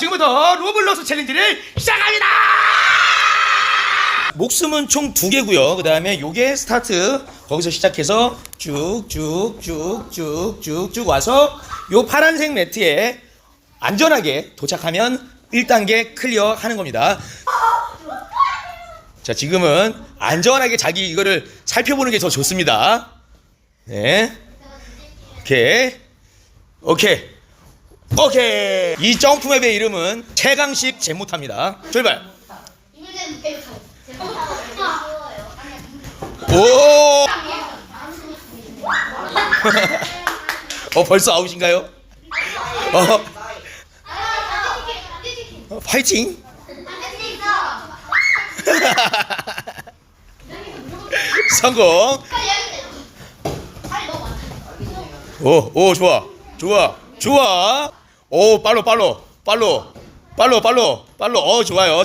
지금부터 로블록스 챌린지를 시작합니다. 목숨은 총 두 개고요. 그 다음에 요게 스타트. 거기서 시작해서 쭉쭉쭉쭉쭉쭉 와서 요 파란색 매트에 안전하게 도착하면 1단계 클리어 하는 겁니다. 자, 지금은 안전하게 자기 이거를 살펴보는 게 더 좋습니다. 네. 오케이. 오케이. 오케이. 이 점프맵의 이름은 최강식 제모타입니다. 출발. 오! 어, 벌써 아웃인가요? 어, 어, 파이팅! 성공! 오, 오, 좋아. 좋아. 좋아. 오, 빨로, 빨로. 빨로. 빨로, 빨로. 빨로. 어, 좋아요.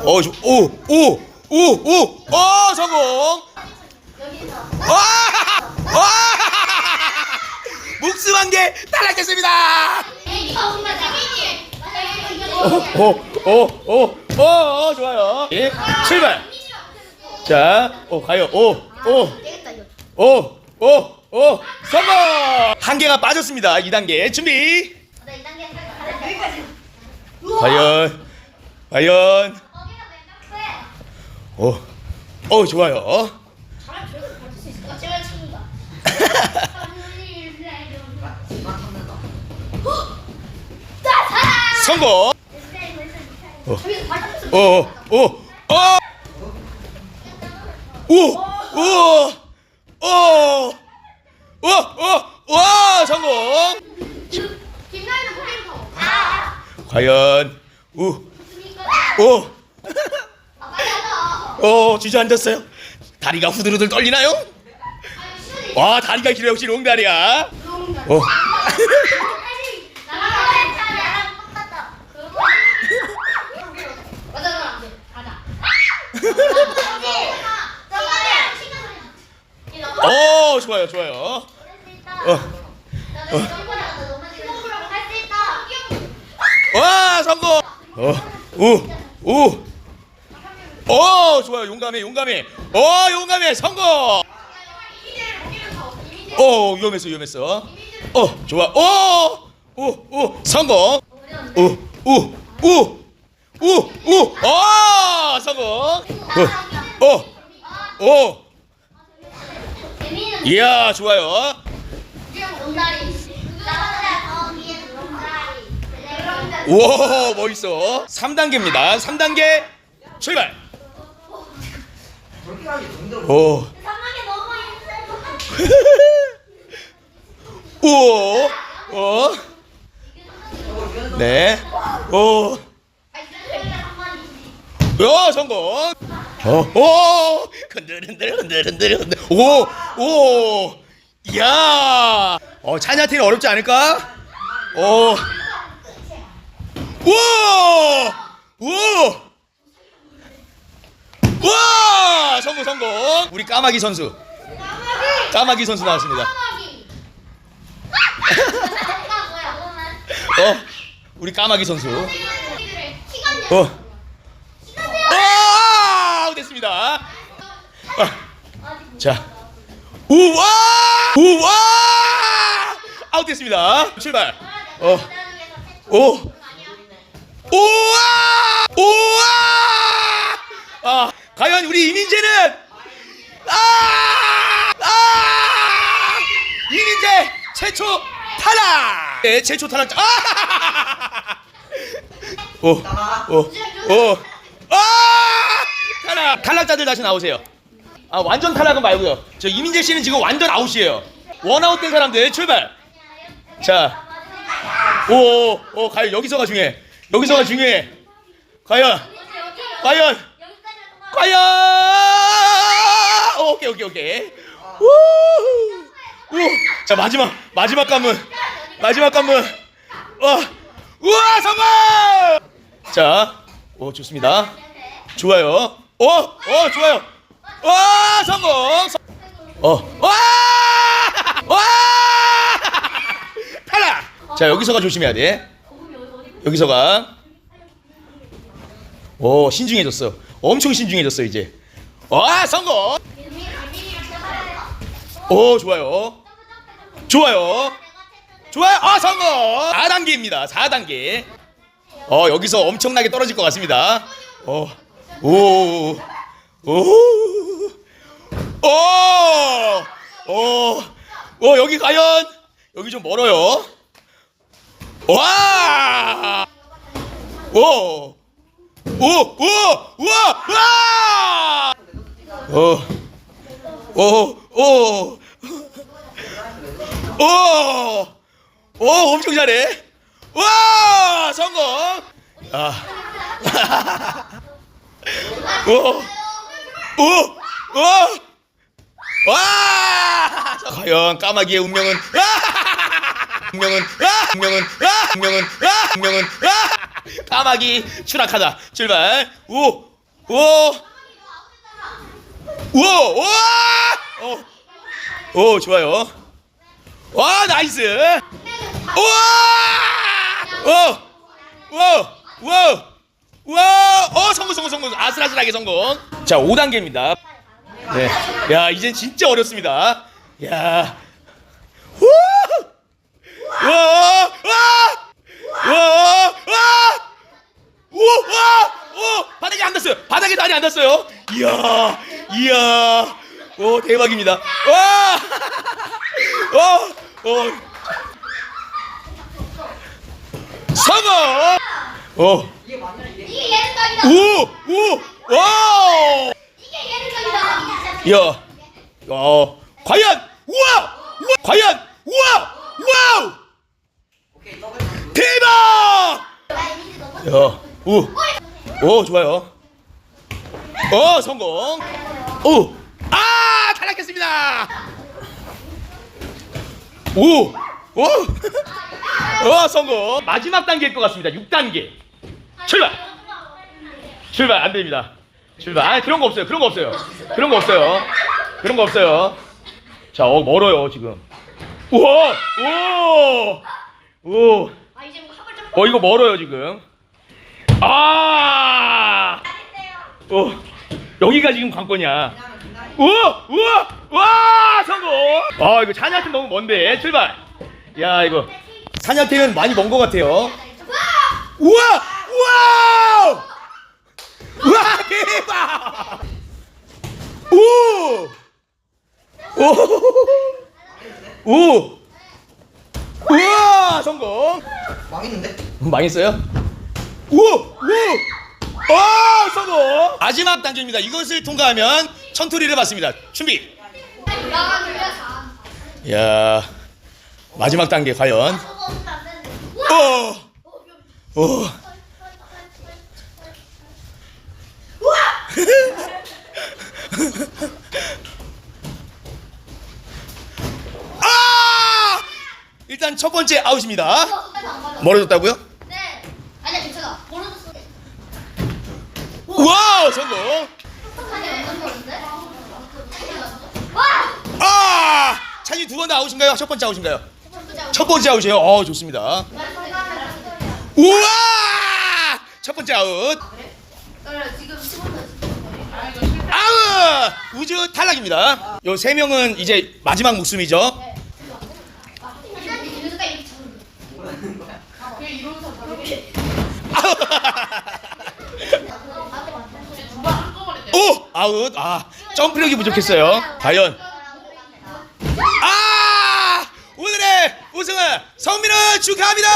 어, 조, 오, 오, 오, 오, 어, 성공! 와! 와! 목숨 한개 탈락했습니다! 오, 오, 오, 오, 오, 좋아요. 예, 출발! 자, 오, 가요. 오, 오, 오, 오, 오, 성공! 한 개가 빠졌습니다. 2단계 준비. 과연, 과연. 어, 어, 좋아요. 잘할 줄을 가질 수 있어. 어, 어. 오, 오, 오, 오, 오, 오, 오. 오, 오, 와, 성공. 과연, 우, 오, 오, 주저앉았어요. 다리가 후들후들 떨리나요? 와, 다리가 길어 역시 롱다리야. 오, 오, 좋아요, 좋아요. 와, 성공. 어, 우, 우. 오, 좋아요. 용감해, 용감해. 오, 용감해. 성공. 오, 위험했어, 위험했어. 어, 좋아. 오, 오, 오, 성공. 오, 오, 오, 오, 오. 아, 성공. 오, 오, 오. 이야, 좋아요. 우와, 멋있어. 3단계입니다. 3단계 출발. 오. 오. 오. 네. 오. 야, 성공. 어. 오. 흔들흔들 흔들흔들 흔들. 오. 오. 이야. 어, 찬야티는 어렵지 않을까? 오. 우와! 우와! 우와! 성공 성공. 우리 까마귀 선수. 까마귀 선수 나왔습니다. 어. 우리 까마귀 선수. 어. 아! 됐습니다. 아, 자. 우와! 우와! 아웃됐습니다. 출발. 어. 오. 우와! 우와! 아, 과연 우리 이민재는 아! 아! 이민재 최초 탈락! 네, 최초 탈락. 아! 오, 오, 오, 아! 탈락. 탈락자들 다시 나오세요. 아, 완전 탈락은 말고요. 저 이민재 씨는 지금 완전 아웃이에요. 원아웃 된 사람들 출발. 자, 오, 오, 과연 여기서가 중요해. 여기서가 중요해. 과연, 과연, 과연. 오, 오케이, 오케이, 오케이. 우, 우. 자 마지막, 마지막 관문, 마지막 관문. 와, 우와 성공. 자, 오 좋습니다. 좋아요. 오, 오 좋아요. 와 성공. 어, 와, 와. 탈락. 자 여기서가 조심해야 돼. 여기서가 오 신중해졌어. 엄청 신중해졌어 이제. 와 성공. 오 좋아요. 좋아요. 좋아요. 아 성공. 4단계입니다. 4단계. 어 여기서 엄청나게 떨어질 것 같습니다. 어. 오. 오. 오. 오. 오 여기 과연 여기 좀 멀어요. 와. 오. 오. 오. 우와. 와. 오. 오. 오. 오. 오, 엄청 잘해. 와, 성공. 아. 오. 오. 오. 와! 과연 까마귀의 운명은 아! 운명은 아! 운명은 아! 운명은 아! 운명은 아! 까마귀 추락하다. 출발. 오. 오. 오. 오. 오. 오, 좋아요. 와, 나이스. 우와! 오! 와! 와! 와! 어, 성공 성공 성공. 아슬아슬하게 성공. 자, 5단계입니다. 네. 야, 이젠 진짜 어렵습니다. 야. 후! 와! 와! 와! 와! 오! 와! 오! 바닥에 안 닿았어요. 바닥에 다리 안 닿았어요. 이야. 이야. 오, 대박입니다. 와! 어! 어! 성공! 어! 이게 얘는 각이다. 오! 오! 와! 이게 각이다. 야, 어, 과연, 우와, 우와, 과연, 우와, 와우, 대박! 야, 우, 오, 좋아요. 어, 성공. 오, 아, 탈락했습니다. 오, 오, 어, 성공. 마지막 단계일 것 같습니다. 6단계. 출발. 출발 안 됩니다. 출발. 아 그런 거 없어요. 그런 거 없어요. 그런 거 없어요. 그런 거 없어요. 자, 어 멀어요 지금. 우와, 오, 오, 아 이제 뭐 좀. 어 이거 멀어요 지금. 아, 어 여기가 지금 관건이야. 우와, 우와, 와 성공. 아 이거 찬이한테 너무 먼데 출발. 야 이거 찬이한테는 많이 먼 것 같아요. 우와, 우와. 우와 대박! 오! 오! 오! 우와 성공! 망했는데? 망했어요? 오! 오! 아 성공! 마지막 단계입니다. 이것을 통과하면 천투리를 받습니다. 준비. 야 마지막 단계 과연? 오! 오! 아! 일단 첫 번째 아웃입니다. 멀어졌다고요? 네. 아니야 괜찮아. 모르겠어. 와우 성공. 아! 찬이 두 번 다 아웃인가요? 첫 번째 아웃인가요? 첫 번째 아웃이에요. 어 좋습니다. 우와! 첫 번째 아웃. 지금 15분. 아웃! 우주 탈락입니다. 요 세 명은 이제 마지막 목숨이죠. 이유가 이렇게 작은 오! 아웃. 아, 점프력이 부족했어요. 과연 아! 오늘의 우승은 성민을 축하합니다.